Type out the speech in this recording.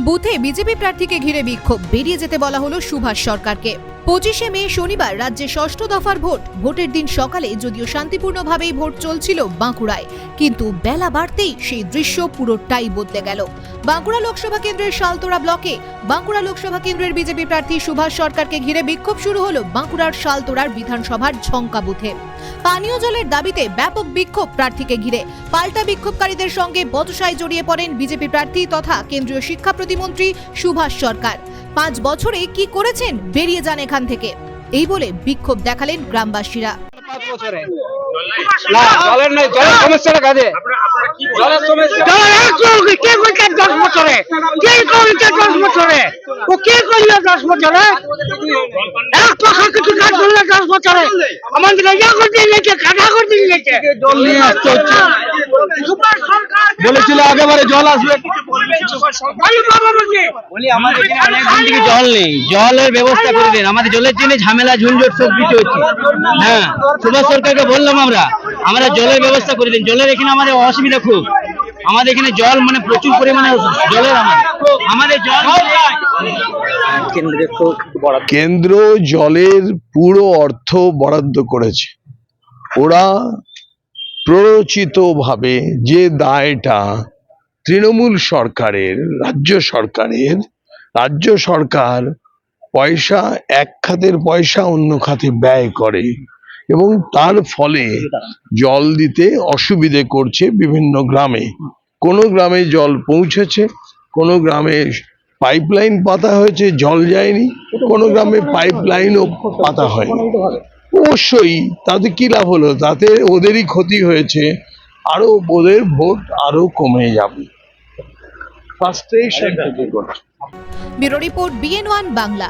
বুথে বিজেপি প্রার্থীকে ঘিরে বিক্ষোভ। বেরিয়ে যেতে বলা হলো সুভাষ সরকারকে। পঁচিশে মে শনিবার রাজ্যে ষষ্ঠ দফার ভোট। ভোটের দিন সকালে যদিও শান্তিপূর্ণভাবেই ভোট চলছিল বাঁকুড়ায়, কিন্তু বেলা বাড়তেই সেই দৃশ্য পুরোটাই বদলে গেল। বাঁকুড়া লোকসভা কেন্দ্রের শালতোড়া ব্লকে বাঁকুড়া লোকসভা কেন্দ্রের বিজেপি প্রার্থী সুভাষ সরকারকে ঘিরে বিক্ষোভ শুরু হলো বাঁকুড়ার শালতোড়ার বিধানসভার ঝঙ্কা বুথে। পানীয় জলের দাবিতে ব্যাপক বিক্ষোভ প্রার্থীকে ঘিরে। পাল্টা বিক্ষোভকারীদের সঙ্গে বচসায় জড়িয়ে পড়েন বিজেপি প্রার্থী তথা কেন্দ্রীয় শিক্ষা প্রতিমন্ত্রী সুভাষ সরকার। পাঁচ বছরে কি করেছেন? বেরিয়ে যান এখান থেকে। এই বলে বিক্ষোভ দেখালেন গ্রামবাসীরা। আমাদের বলেছিল আগেবারে জল আসবে। বলি আমাদের এখানে অনেকদিন থেকে জল নেই। জলের ব্যবস্থা করে দিন। আমাদের জলের জন্য ঝামেলা ঝুনঝট সব কিছু হচ্ছে। হ্যাঁ সুভাষ সরকারকে বললাম আমরা। আমরা জলের ব্যবস্থা করে দিন। জলের এখানে আমাদের অসুবিধা খুব। আমাদের এখানে জল মানে প্রচুর পরিমাণে জলের আমাদের। আমাদের জল কেন্দ্র জলের পুরো অর্থ বরাদ্দ করেছে। ওরা প্ররোচিতভাবে যে দায়টা তৃণমূল সরকারের, রাজ্য সরকারের, রাজ্য সরকার পয়সা, এক খাতের পয়সা অন্য খাতে ব্যয় করে এবং তার ফলে জল দিতে অসুবিধে করছে বিভিন্ন গ্রামে। কোনো গ্রামে জল পৌঁছেছে, কোনো গ্রামে পাইপলাইন পাতা হয়েছে, জল যায়নি, কোনো গ্রামে পাইপলাইনও পাতা হয়নি। অবশ্যই তাতে কি লাভ হলো? তাতে ওদেরই ক্ষতি হয়েছে, আরও ওদের ভোট আরও কমে যাবে। ফার্স্টেশন থেকে করছে। Bureau report BN one Bangla.